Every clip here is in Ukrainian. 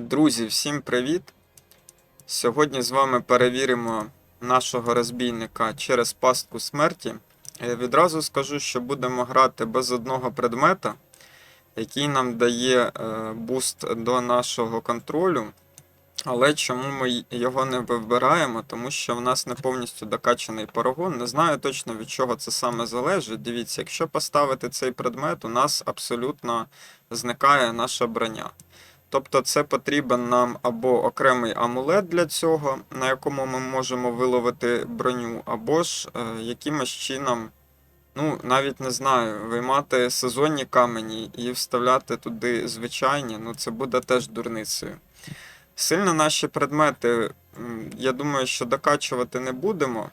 Друзі, всім привіт! Сьогодні з вами перевіримо нашого розбійника через пастку смерті. Відразу скажу, що будемо грати без одного предмета, який нам дає е, буст до нашого контролю. Але чому ми його не вибираємо? Тому що в нас не повністю докачаний парагон. Не знаю точно від чого це саме залежить. Дивіться, якщо поставити цей предмет, у нас абсолютно зникає наша броня. Тобто це потрібен нам або окремий амулет для цього, на якому ми можемо виловити броню, або ж е, якимось чином, ну, навіть не знаю, виймати сезонні камені і вставляти туди звичайні, ну це буде теж дурницею. Сильно наші предмети, я думаю, що докачувати не будемо.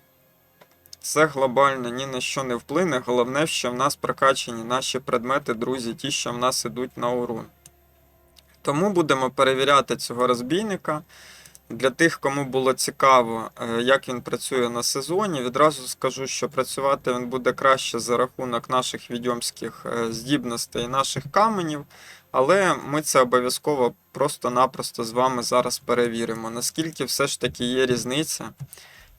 Це глобально ні на що не вплине. Головне, що в нас прокачані наші предмети, друзі, ті, що в нас ідуть на урон. Тому будемо перевіряти цього розбійника. Для тих, кому було цікаво, е, як він працює на сезоні, відразу скажу, що працювати він буде краще за рахунок наших відьомських е, здібностей і наших каменів. Але ми це обов'язково просто-напросто з вами зараз перевіримо, наскільки все ж таки є різниця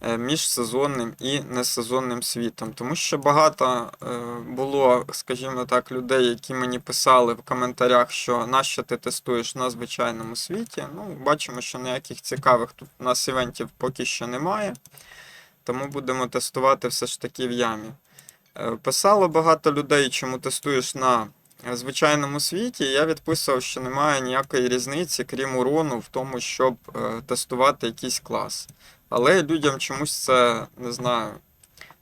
е, між сезонним і несезонним світом. Тому що багато е, було, скажімо так, людей, які мені писали в коментарях, що нащо ти тестуєш на звичайному світі. Ну, бачимо, що ніяких цікавих тут у нас івентів поки що немає. Тому будемо тестувати все ж таки в ямі. Е, Писало багато людей, чому тестуєш на звичайному світі. Я відписував, що немає ніякої різниці, крім урону, в тому, щоб тестувати якийсь клас. Але людям чомусь це не знаю.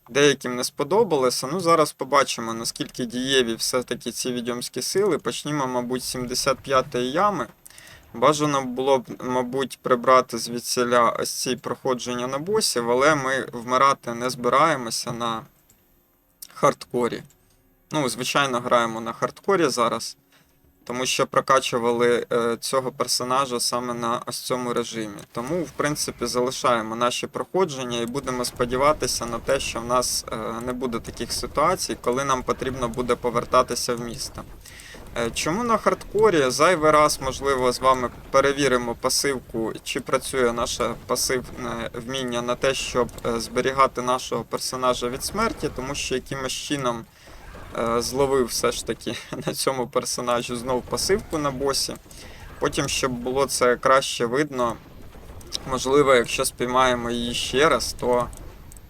Деяким не сподобалося. Ну, зараз побачимо, наскільки дієві все-таки ці відьомські сили. Почнімо, мабуть, з 75-ї ями. Бажано було б, мабуть, прибрати звідсіля ось ці проходження на босів, але ми вмирати не збираємося на хардкорі. Ну, звичайно, граємо на хардкорі зараз, тому що прокачували е, цього персонажа саме на ось цьому режимі. Тому, в принципі, залишаємо наші проходження і будемо сподіватися на те, що в нас е, не буде таких ситуацій, коли нам потрібно буде повертатися в місто. Е, Чому на хардкорі? Зайвий раз, можливо, з вами перевіримо пасивку, чи працює наше пасивне вміння на те, щоб зберігати нашого персонажа від смерті, тому що якимось чином зловив все ж таки на цьому персонажі знов пасивку на босі. Потім, щоб було це краще видно, можливо, якщо спіймаємо її ще раз, то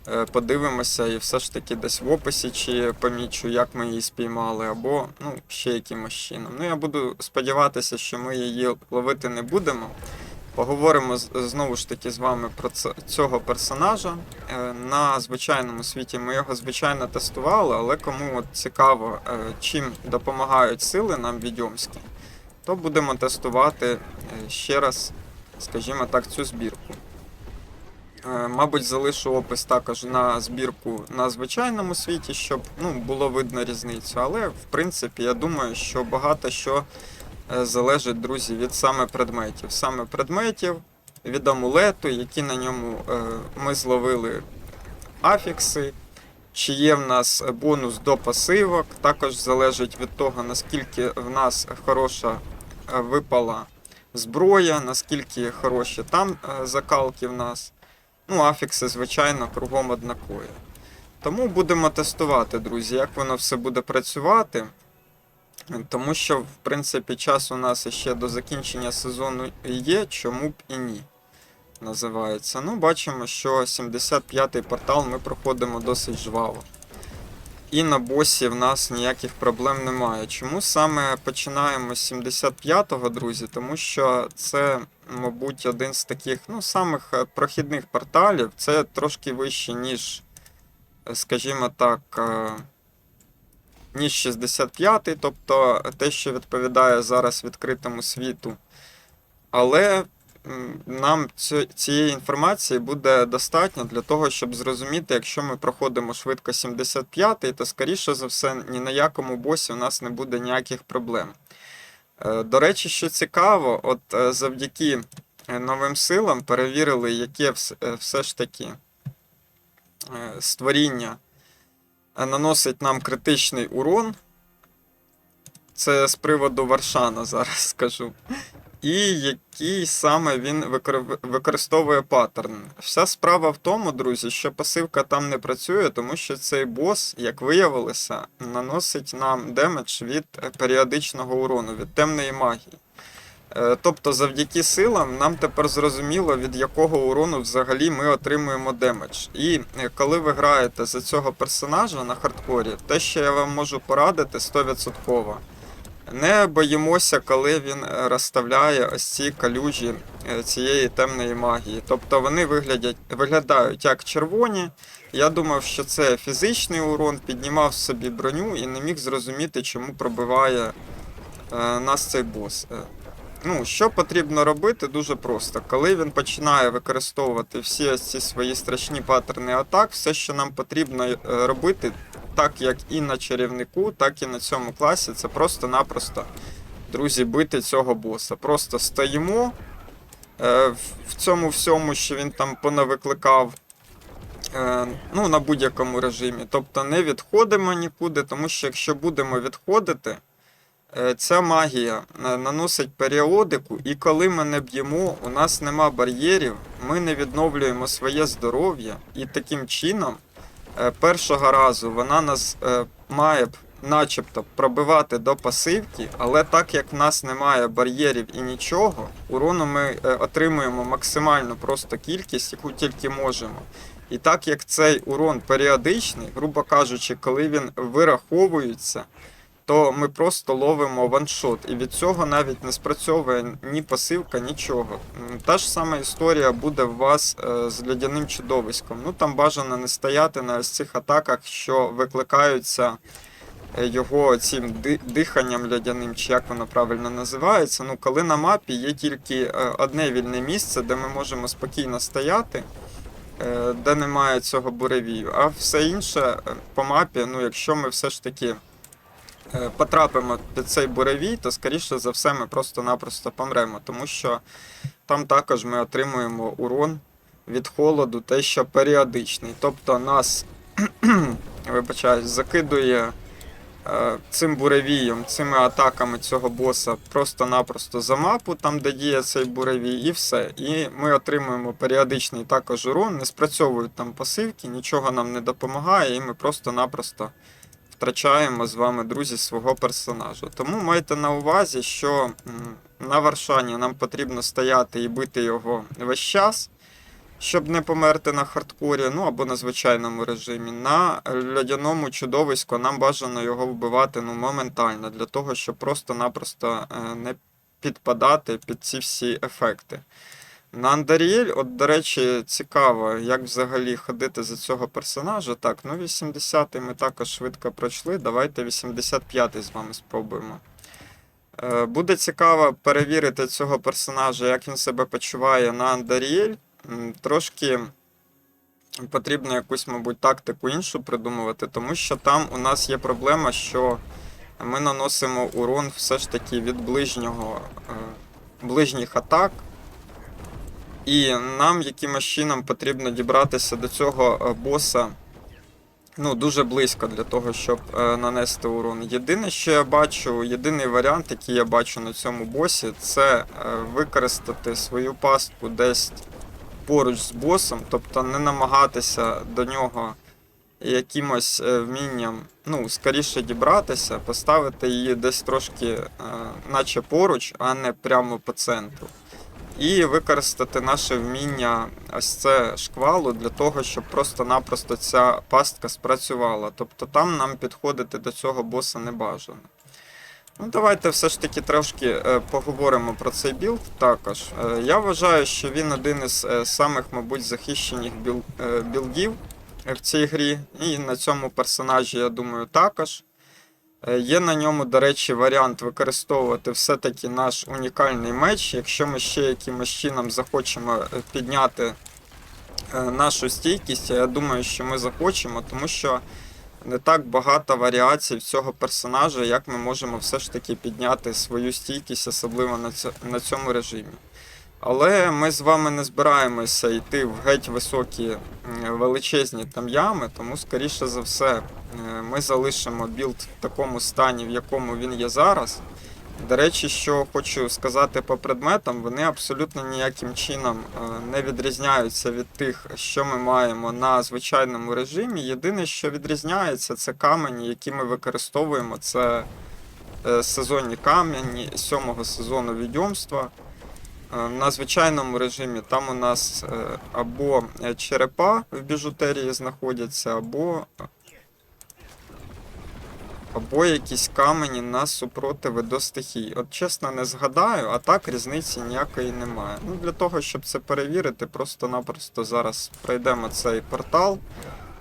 е, подивимося і все ж таки десь в описі чи помічу, як ми її спіймали, або ну, ще якимось чином. Ну, я буду сподіватися, що ми її ловити не будемо. Поговоримо знову ж таки з вами про цього персонажа. Е, На звичайному світі ми його звичайно тестували, але кому от цікаво, е, чим допомагають сили нам відьомські, то будемо тестувати е, ще раз, скажімо так, цю збірку. Мабуть, залишу опис також на збірку на звичайному світі, щоб ну, було видно різницю. Але в принципі, я думаю, що багато що залежить, друзі, від саме предметів. Саме предметів, від амулету, які на ньому е, ми зловили афікси. Чи є в нас бонус до пасивок, також залежить від того, наскільки в нас хороша е, випала зброя, наскільки хороші там е, закалки в нас. Ну, афікси, звичайно, кругом однакові. Тому будемо тестувати, друзі, як воно все буде працювати. Тому що, в принципі, час у нас ще до закінчення сезону є, чому б і ні. Називається. Ну, бачимо, що 75-й портал ми проходимо досить жваво. І на босі в нас ніяких проблем немає. Чому саме починаємо з 75-го, друзі? Тому що це, мабуть, один з таких ну, самих е, прохідних порталів. Це трошки вище, ніж, е, скажімо так, е, ніж 65-й, тобто те, що відповідає зараз відкритому світу. Але нам цієї інформації буде достатньо для того, щоб зрозуміти, якщо ми проходимо швидко 75-й, то скоріше за все ні на якому босі у нас не буде ніяких проблем. Е, До речі, що цікаво, от е, завдяки е, новим силам перевірили, яке все ж таки створіння наносить нам критичний урон. Це з приводу Варшана зараз скажу. і який саме він використовує паттерн. Вся справа в тому, друзі, що пасивка там не працює, тому що цей бос, як виявилося, наносить нам демедж від періодичного урону, від темної магії. Е, Тобто, завдяки силам нам тепер зрозуміло, від якого урону взагалі ми отримуємо демедж. І е, коли ви граєте за цього персонажа на хардкорі, те, що я вам можу порадити, 100%. Не боїмося, коли він е, розставляє ось ці калюжі цієї темної магії. Тобто вони виглядять, виглядають як червоні. Я думав, що це фізичний урон, піднімав собі броню і не міг зрозуміти, чому пробиває нас цей бос. Ну, що потрібно робити, дуже просто. Коли він починає використовувати всі ці свої страшні паттерни атак, все, що нам потрібно е, робити, так як і на чарівнику, так і на цьому класі, це просто-напросто, друзі, бити цього боса. Просто стоїмо е, в- цьому всьому, що він там понавикликав. е, Ну, на будь-якому режимі. Тобто не відходимо нікуди, тому що якщо будемо відходити, Ця магія е, наносить періодику, і коли ми не б'ємо, у нас нема бар'єрів, ми не відновлюємо своє здоров'я, і таким чином е, першого разу вона нас е, має начебто пробивати до пасивки, але так як в нас немає бар'єрів і нічого, урону ми е, отримуємо максимальну просто кількість, яку тільки можемо. І так як цей урон періодичний, грубо кажучи, коли він вираховується, то ми просто ловимо ваншот, і від цього навіть не спрацьовує ні пасивка, нічого. Та ж сама історія буде в вас е, з лядяним чудовиськом. Ну там бажано не стояти на ось цих атаках, що викликаються е, його цим диханням лядяним, чи як воно правильно називається. Ну, коли на мапі є тільки е, одне вільне місце, де ми можемо спокійно стояти. Де немає цього буревію, а все інше по мапі, ну якщо ми все ж таки потрапимо під цей буревій, то скоріше за все ми просто-напросто помремо, тому що там також ми отримуємо урон від холоду, те, що періодичний. Тобто нас, вибачаюсь, закидує е, цим буревієм, цими атаками цього боса просто-напросто за мапу, там де діє цей буревій, і все. І ми отримуємо періодичний також урон, не спрацьовують там пасивки, нічого нам не допомагає, і ми просто-напросто втрачаємо з вами, друзі, свого персонажа. Тому майте на увазі, що на Варшані нам потрібно стояти і бити його весь час, щоб не померти на хардкорі, ну або на звичайному режимі. На льодяному чудовиську нам бажано його вбивати ну, моментально, для того, щоб просто-напросто е, не підпадати під ці всі ефекти. На Андаріель, от, до речі, цікаво, як взагалі ходити за цього персонажа. Так, ну 80-й ми також швидко пройшли. Давайте 85-й з вами спробуємо. Е, Буде цікаво перевірити цього персонажа, як він себе почуває на Андаріель. Трошки потрібно якусь, мабуть, тактику іншу придумувати, тому що там у нас є проблема, що ми наносимо урон все ж таки від ближнього, е, ближніх атак. І нам якимось чином потрібно дібратися до цього е, боса ну, дуже близько для того, щоб е, нанести урон. Єдине, що я бачу, єдиний варіант, який я бачу на цьому босі, це е, використати свою пастку десь поруч з босом, тобто не намагатися до нього якимось вмінням, ну, скоріше дібратися, поставити її десь трошки, наче поруч, а не прямо по центру і використати наше вміння ось це шквалу для того, щоб просто-напросто ця пастка спрацювала. Тобто там нам підходити до цього боса не бажано. Ну, давайте все ж таки трошки е, поговоримо про цей білд також. Е, я вважаю, що він один із е, самих, мабуть, захищених біл, білдів в цій грі. І на цьому персонажі, я думаю, також. Е, Є на ньому, до речі, варіант використовувати все-таки наш унікальний меч. Якщо ми ще якимось чином захочемо е, підняти е, нашу стійкість, я думаю, що ми захочемо, тому що не так багато варіацій цього персонажа, як ми можемо все ж таки підняти свою стійкість, особливо на цьому режимі. Але ми з вами не збираємося йти в геть високі величезні там ями, тому, скоріше за все, е, ми залишимо білд в такому стані, в якому він є зараз. До речі, що хочу сказати по предметам, вони абсолютно ніяким чином е, не відрізняються від тих, що ми маємо на звичайному режимі. Єдине, що відрізняється, це камені, які ми використовуємо. Це е, сезонні камені сьомого сезону відьомства. Е, На звичайному режимі там у нас е, або е, черепа в біжутерії знаходяться, або або якісь камені на супротиви до стихій. От чесно не згадаю, а так різниці ніякої немає. Ну, для того, щоб це перевірити, просто-напросто зараз пройдемо цей портал.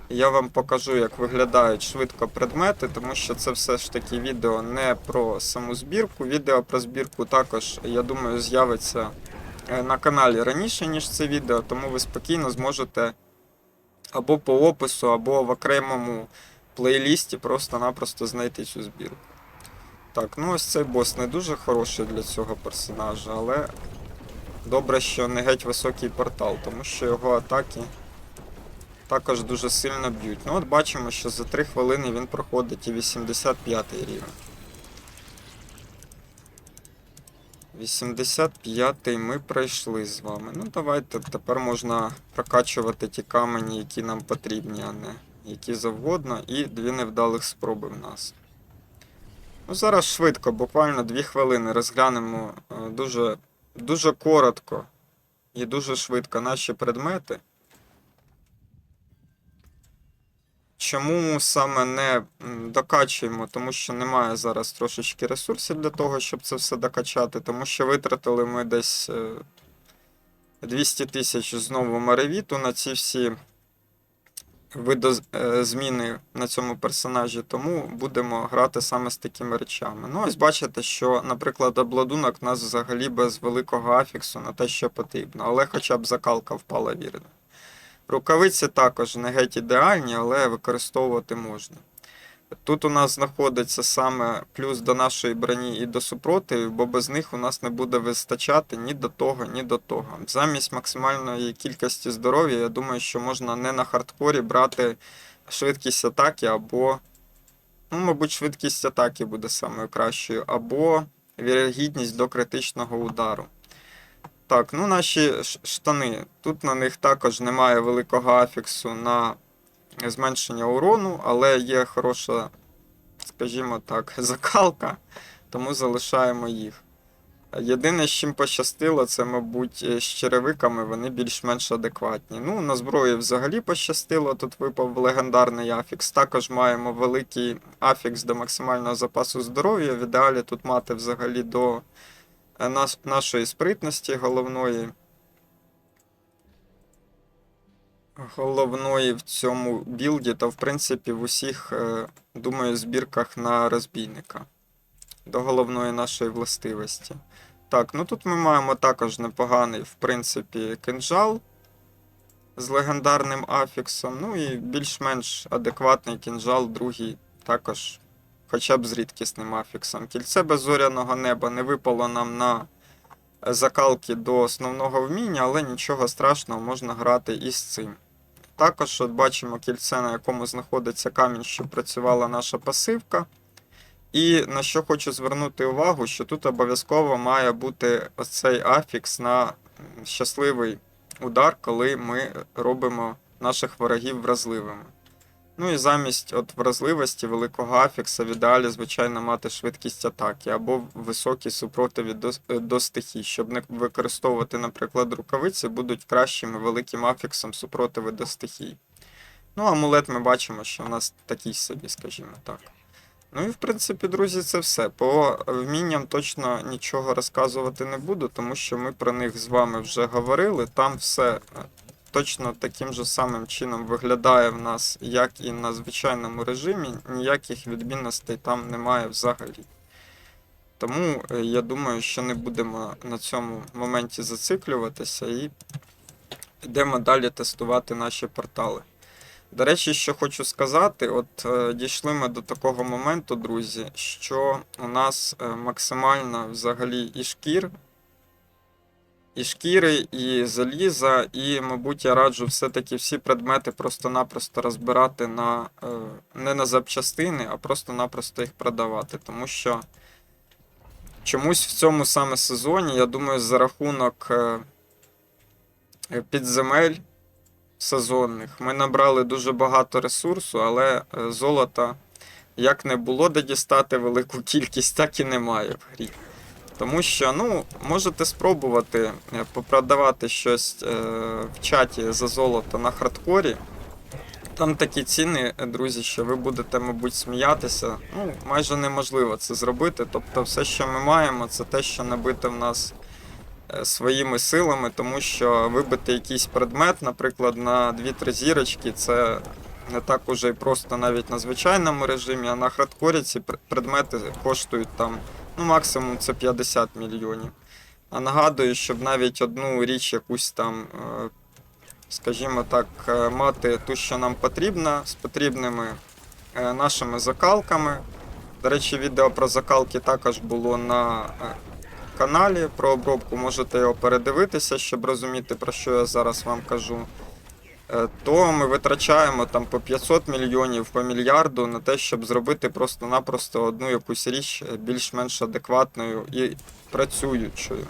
Я вам покажу, як виглядають швидко предмети, тому що це все ж таки відео не про саму збірку. Відео про збірку також, я думаю, з'явиться е, на каналі раніше, ніж це відео, тому ви спокійно зможете або по опису, або в окремому плейлісті просто-напросто знайти цю збірку. Так, ну ось цей бос не дуже хороший для цього персонажа, але добре, що не геть високий портал, тому що його атаки також дуже сильно б'ють. Ну от бачимо, що за 3 хвилини він проходить і 85 рівень. 85-й ми пройшли з вами. Ну давайте тепер можна прокачувати ті камені, які нам потрібні, а не які завгодно, і дві невдалих спроби в нас. Ну, зараз швидко, буквально 2 хвилини розглянемо е, дуже, дуже коротко і дуже швидко наші предмети. Чому саме не докачуємо? Тому що немає зараз трошечки ресурсів для того, щоб це все докачати, тому що витратили ми десь е, 200 тисяч знову маревіту на ці всі видозміни на цьому персонажі, тому будемо грати саме з такими речами. Ну, ось бачите, що, наприклад, обладунок у нас взагалі без великого афіксу на те, що потрібно, але хоча б закалка впала вірно. Рукавиці також не геть ідеальні, але використовувати можна. Тут у нас знаходиться саме плюс до нашої броні і до супротивів, бо без них у нас не буде вистачати ні до того, ні до того. Замість максимальної кількості здоров'я, я думаю, що можна не на хардкорі брати швидкість атаки, або, ну, мабуть, швидкість атаки буде самою кращою, або вірогідність до критичного удару. Так, ну наші штани. Тут на них також немає великого афіксу на зменшення урону, але є хороша, скажімо так, закалка, тому залишаємо їх. Єдине, з чим пощастило, це, мабуть, з черевиками вони більш-менш адекватні. Ну, на зброї взагалі пощастило, тут випав легендарний афікс. Також маємо великий афікс до максимального запасу здоров'я. В ідеалі тут мати взагалі до е, нас- нашої спритності головної. Головної в цьому білді, та в принципі в усіх, е, думаю, збірках на розбійника. До головної нашої властивості. Так, ну тут ми маємо також непоганий, в принципі, кинжал з легендарним афіксом. Ну і більш-менш адекватний кинжал, другий також, хоча б з рідкісним афіксом. Кільце беззоряного неба не випало нам на закалки до основного вміння, але нічого страшного можна грати і з цим. Також от бачимо кільце, на якому знаходиться камінь, щоб працювала наша пасивка. І на що хочу звернути увагу, що тут обов'язково має бути оцей афікс на щасливий удар, коли ми робимо наших ворогів вразливими. Ну і замість от вразливості великого афікса в ідеалі, звичайно, мати швидкість атаки або високі супротиві до, до стихій, щоб не використовувати, наприклад, рукавиці, будуть кращим і великим афіксом супротиви до стихій. Ну, амулет ми бачимо, що в нас такий собі, скажімо так. Ну і в принципі, друзі, це все. По вмінням точно нічого розказувати не буду, тому що ми про них з вами вже говорили. Там все е, точно таким же самим чином виглядає в нас, як і на звичайному режимі. Ніяких відмінностей там немає взагалі. Тому е, я думаю, що не будемо на цьому моменті зациклюватися і йдемо далі тестувати наші портали. До речі, що хочу сказати, от е, дійшли ми до такого моменту, друзі, що у нас е, максимально взагалі і шкір, і шкіри, і заліза, і, мабуть, я раджу все-таки всі предмети просто-напросто розбирати на е, не на запчастини, а просто-напросто їх продавати. Тому що чомусь в цьому саме сезоні, я думаю, за рахунок е, е, підземель сезонних ми набрали дуже багато ресурсу, але золота як не було де дістати велику кількість, так і немає в грі. Тому що, ну, можете спробувати е, попродавати щось е, в чаті за золото на хардкорі. Там такі ціни, е, друзі, що ви будете, мабуть, сміятися. Ну, майже неможливо це зробити. Тобто, все, що ми маємо, це те, що набите в нас е, своїми силами, тому що вибити якийсь предмет, наприклад, на 2-3 зірочки, це не так уже і просто навіть на звичайному режимі, а на хардкорі ці предмети коштують там, ну, максимум це 50 мільйонів. А нагадую, щоб навіть одну річ якусь там, е, скажімо так, е, мати ту, що нам потрібно, з потрібними е, нашими закалками. До речі, відео про закалки також було на каналі про обробку. Можете його передивитися, щоб розуміти, про що я зараз вам кажу. Е, То ми витрачаємо там по 500 мільйонів, по мільярду на те, щоб зробити просто-напросто одну якусь річ е, більш-менш адекватною і працюючою.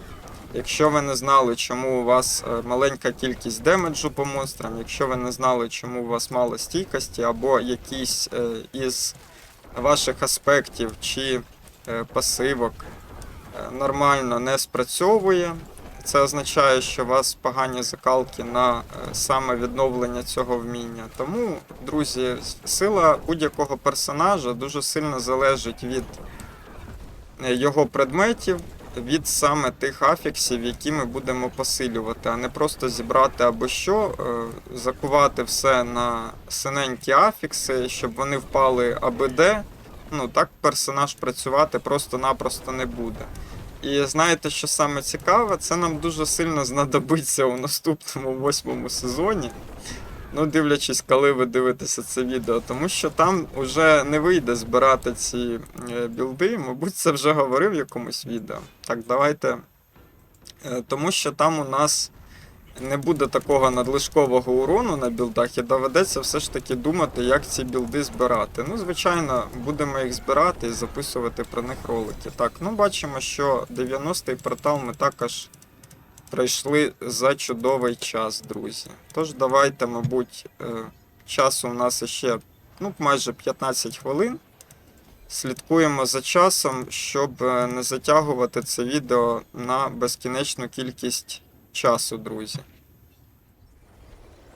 Якщо ви не знали, чому у вас е, маленька кількість демеджу по монстрам, якщо ви не знали, чому у вас мало стійкості, або якийсь е, із ваших аспектів чи пасивок нормально не спрацьовує, це означає, що у вас погані закалки на е, саме відновлення цього вміння. Тому, друзі, сила будь-якого персонажа дуже сильно залежить від е, його предметів, від саме тих афіксів, які ми будемо посилювати, а не просто зібрати або що, е, закувати все на синенькі афікси, щоб вони впали аби де. Ну так персонаж працювати просто-напросто не буде. І знаєте, що саме цікаве, це нам дуже сильно знадобиться у наступному восьмому сезоні. Ну, дивлячись, коли ви дивитеся це відео, тому що там вже не вийде збирати ці е, білди. Мабуть, це вже говорив в якомусь відео. Так, давайте. Е, Тому що там у нас не буде такого надлишкового урону на білдах, і доведеться все ж таки думати, як ці білди збирати. Ну, звичайно, будемо їх збирати і записувати про них ролики. Так, ну бачимо, що 90-й портал ми також пройшли за чудовий час, друзі. Тож давайте, мабуть, е, часу у нас ще ну, майже 15 хвилин. Слідкуємо за часом, щоб е, не затягувати це відео на безкінечну кількість часу, друзі.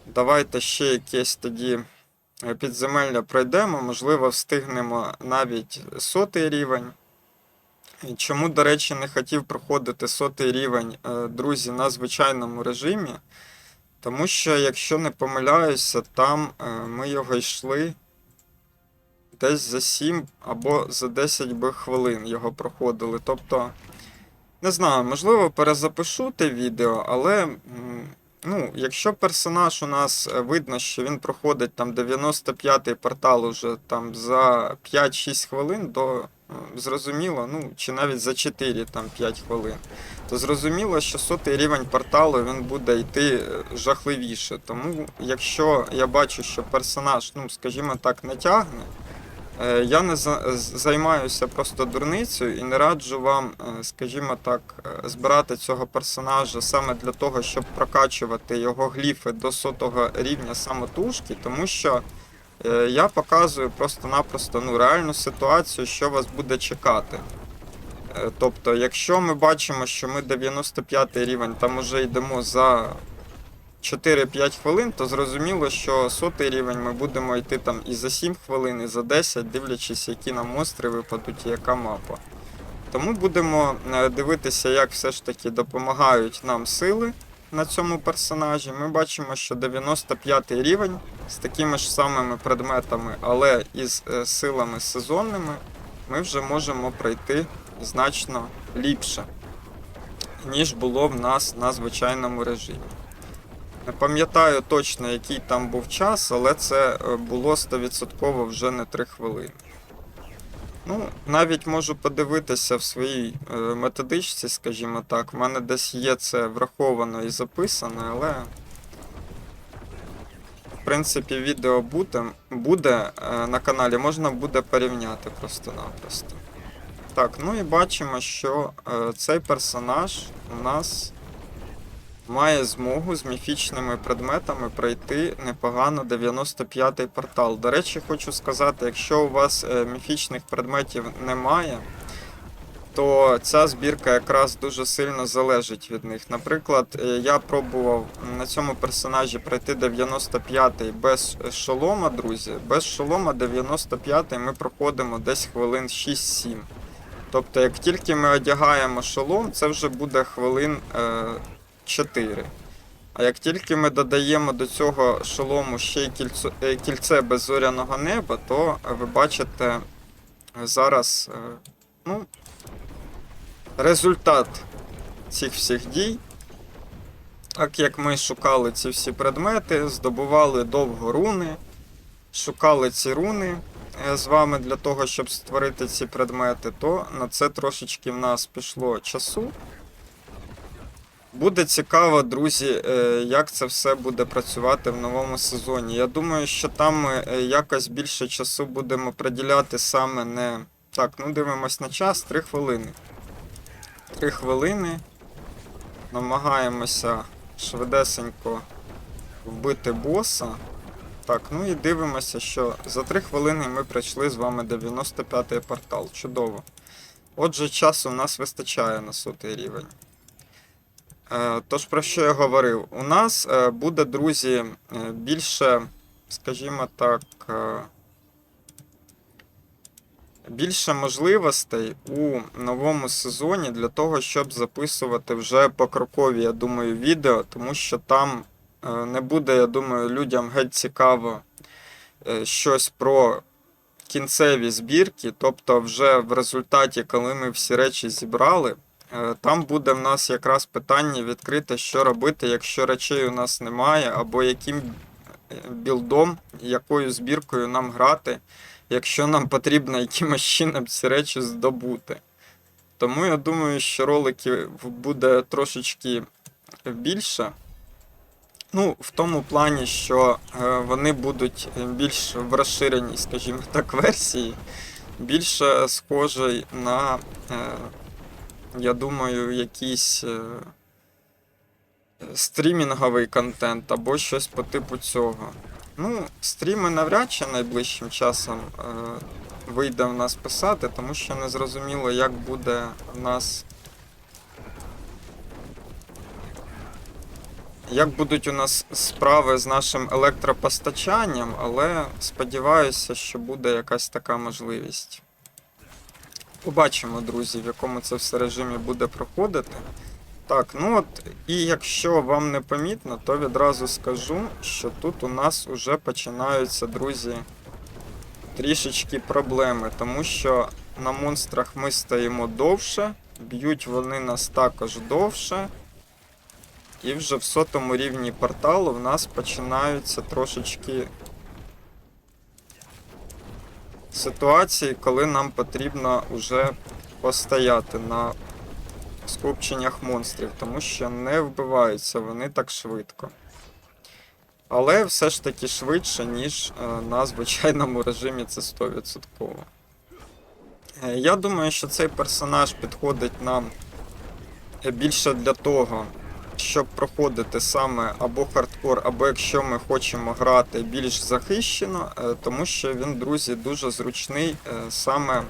Давайте ще якесь тоді е, підземелля пройдемо, можливо, встигнемо навіть сотий рівень. Чому, до речі, не хотів проходити сотий рівень, е, друзі, на звичайному режимі? Тому що, якщо не помиляюся, там е, ми його йшли десь за 7 або за 10 би хвилин його проходили. Тобто, не знаю, можливо, перезапишу те відео, але ну, якщо персонаж у нас е, видно, що він проходить там 95-й портал уже там за 5-6 хвилин, е, зрозуміло, ну, чи навіть за 4 там 5 хвилин, то зрозуміло, що сотий рівень порталу він буде йти е, жахливіше. Тому якщо я бачу, що персонаж, ну, скажімо так, не тягне, Е, Я не займаюся просто дурницею і не раджу вам, е, скажімо так, е, збирати цього персонажа саме для того, щоб прокачувати його гліфи до сотого рівня самотужки, тому що е, я показую просто-напросто ну, реальну ситуацію, що вас буде чекати. Е, Тобто, якщо ми бачимо, що ми 95 рівень, там уже йдемо за 4-5 хвилин, то зрозуміло, що сотий рівень ми будемо йти там і за 7 хвилин, і за 10, дивлячись, які нам монстри випадуть і яка мапа. Тому будемо е, дивитися, як все ж таки допомагають нам сили на цьому персонажі. Ми бачимо, що 95 рівень з такими ж самими предметами, але із е, силами сезонними, ми вже можемо пройти значно ліпше, ніж було в нас на звичайному режимі. Не пам'ятаю точно, який там був час, але це е, було 100% вже не 3 хвилини. Ну, навіть можу подивитися в своїй е, методичці, скажімо так. В мене десь є це враховано і записано, але. В принципі, відео буде, буде е, на каналі, можна буде порівняти просто-напросто. Так, ну і бачимо, що цей персонаж у нас має змогу з міфічними предметами пройти непогано 95-й портал. До речі, хочу сказати, якщо у вас е, міфічних предметів немає, то ця збірка якраз дуже сильно залежить від них. Наприклад, е, я пробував на цьому персонажі пройти 95-й без шолома, друзі. Без шолома 95-й ми проходимо десь хвилин 6-7. Тобто, як тільки ми одягаємо шолом, це вже буде хвилин е, 4. А як тільки ми додаємо до цього шолому ще й е, кільце беззоряного неба, то е, ви бачите е, зараз ну, результат цих всіх дій. Так як ми шукали ці всі предмети, здобували довго руни, шукали ці руни з вами для того, щоб створити ці предмети, то на це трошечки в нас пішло часу. Буде цікаво, друзі, е, як це все буде працювати в новому сезоні. Я думаю, що там ми е, якось більше часу будемо приділяти саме не. Так, ну дивимось на час 3 хвилини. 3 хвилини. Намагаємося швидесенько вбити боса. Так, ну і дивимося, що за 3 хвилини ми пройшли з вами 95-й портал. Чудово. Отже, часу в нас вистачає на сотий рівень. Е, Тож про що я говорив? У нас е, буде, друзі, е, більше, скажімо так, більше можливостей у новому сезоні для того, щоб записувати вже покрокові, я думаю, відео, тому що там не буде, я думаю, людям геть цікаво щось про кінцеві збірки, тобто вже в результаті, коли ми всі речі зібрали. Е, Там буде в нас якраз питання відкрите, що робити, якщо речей у нас немає, або яким е, білдом, якою збіркою нам грати, якщо нам потрібно якимось чином ці речі здобути. Тому я думаю, що роликів буде трошечки більше. Ну, в тому плані, що е, вони будуть більш в розширеній, скажімо так, версії, більше схожий на. Я думаю, якийсь е, стрімінговий контент або щось по типу цього. Ну, стріми навряд чи найближчим часом е, вийде в нас писати, тому що не зрозуміло, як буде в нас. Як будуть у нас справи з нашим електропостачанням, але сподіваюся, що буде якась така можливість. Побачимо, друзі, в якому це все режимі буде проходити. Так, ну от, і якщо вам не помітно, то відразу скажу, що тут у нас вже починаються, друзі, трішечки проблеми, тому що на монстрах ми стоїмо довше, б'ють вони нас також довше. І вже в сотому рівні порталу в нас починаються трошечки ситуації, коли нам потрібно вже постояти на скупченнях монстрів, тому що не вбиваються вони так швидко. Але все ж таки швидше, ніж е, на звичайному режимі це 100%. Е, Я думаю, що цей персонаж підходить нам більше для того, щоб проходити саме або хардкор, або якщо ми хочемо грати більш захищено, е, тому що він, друзі, дуже зручний е, саме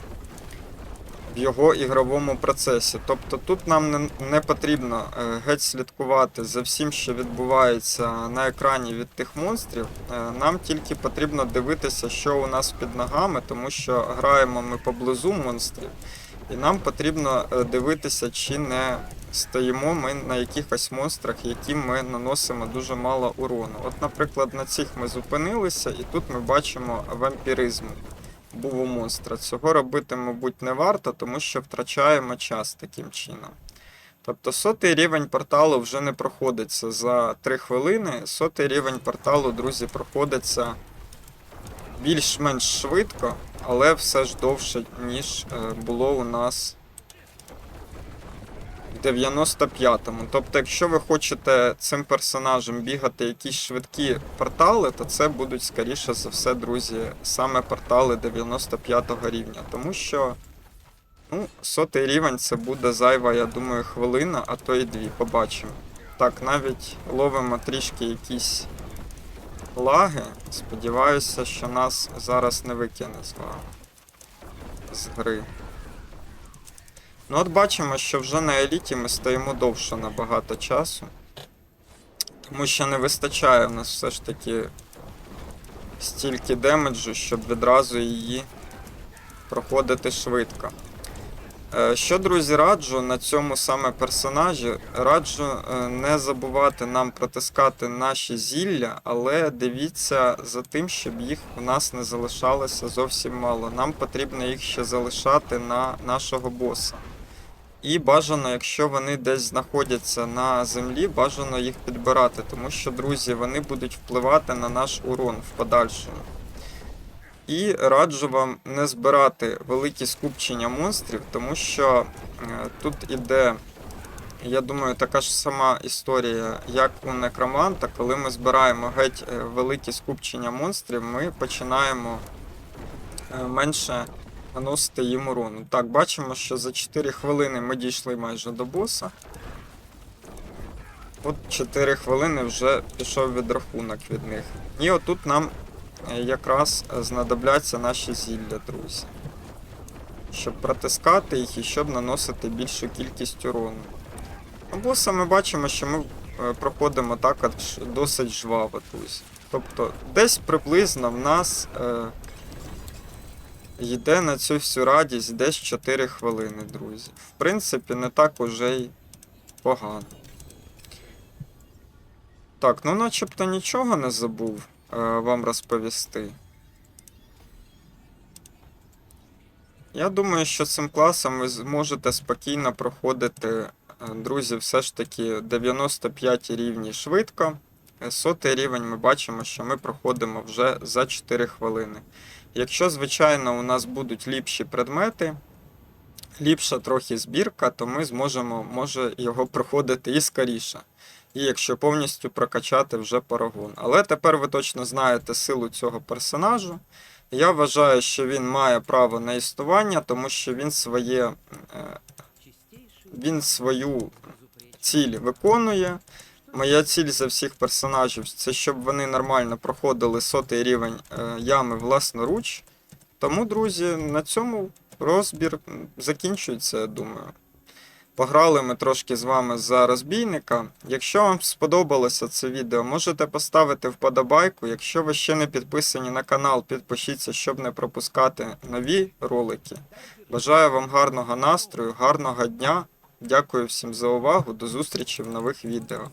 в його ігровому процесі. Тобто тут нам не, потрібно е, геть слідкувати за всім, що відбувається на екрані від тих монстрів. Нам тільки потрібно дивитися, що у нас під ногами, тому що граємо ми поблизу монстрів. І нам потрібно дивитися, чи не стоїмо ми на якихось монстрах, яким ми наносимо дуже мало урону. От, наприклад, на цих ми зупинилися, і тут ми бачимо вампіризм був у монстра. Цього робити, мабуть, не варто, тому що втрачаємо час таким чином. Тобто сотий рівень порталу вже не проходиться за 3 хвилини. Сотий рівень порталу, друзі, проходиться більш-менш швидко, але все ж довше, ніж е, було у нас 95-му. Тобто, якщо ви хочете цим персонажем бігати якісь швидкі портали, то це будуть, скоріше за все, друзі, саме портали 95-го рівня. Тому що Ну, сотий рівень це буде зайва, я думаю, хвилина, а то і дві. Побачимо. Так, навіть ловимо трішки якісь лаги. Сподіваюся, що нас зараз не викине з вами. З гри. Ну, от бачимо, що вже на еліті ми стоїмо довше набагато часу. Тому що не вистачає в нас все ж таки стільки демеджу, щоб відразу її проходити швидко. Е, Що, друзі, раджу на цьому саме персонажі, раджу е, не забувати нам протискати наші зілля, але дивіться за тим, щоб їх у нас не залишалося зовсім мало. Нам потрібно їх ще залишати на нашого боса. І бажано, якщо вони десь знаходяться на землі, бажано їх підбирати, тому що, друзі, вони будуть впливати на наш урон в подальшому. І раджу вам не збирати великі скупчення монстрів, тому що е, тут іде, я думаю, така ж сама історія, як у некроманта. Коли ми збираємо геть е, великі скупчення монстрів, ми починаємо е, менше наносити їм урону. Так, бачимо, що за 4 хвилини ми дійшли майже до боса. От 4 хвилини вже пішов відрахунок від них. І отут нам е, якраз е, знадобляться наші зілля, друзі. Щоб протискати їх і щоб наносити більшу кількість урону. А боса ми бачимо, що ми е, проходимо також досить жваво, друзі. Тобто десь приблизно в нас йде на цю всю радість десь 4 хвилини, друзі. В принципі, не так уже й погано. Так, ну начебто нічого не забув е, вам розповісти. Я думаю, що цим класом ви зможете спокійно проходити, е, друзі, все ж таки 95 рівні швидко. Сотий рівень ми бачимо, що ми проходимо вже за 4 хвилини. Якщо, звичайно, у нас будуть ліпші предмети, ліпша трохи збірка, то ми зможемо може його проходити і скоріше. І якщо повністю прокачати вже парагон. Але тепер ви точно знаєте силу цього персонажу. Я вважаю, що він має право на існування, тому що він своє, е, він свою ціль виконує. Моя ціль за всіх персонажів це щоб вони нормально проходили сотий рівень е, ями власноруч. Тому, друзі, на цьому розбір закінчується, я думаю. Пограли ми трошки з вами за розбійника. Якщо вам сподобалося це відео, можете поставити вподобайку. Якщо ви ще не підписані на канал, підпишіться, щоб не пропускати нові ролики. Бажаю вам гарного настрою, гарного дня. Дякую всім за увагу. До зустрічі в нових відео.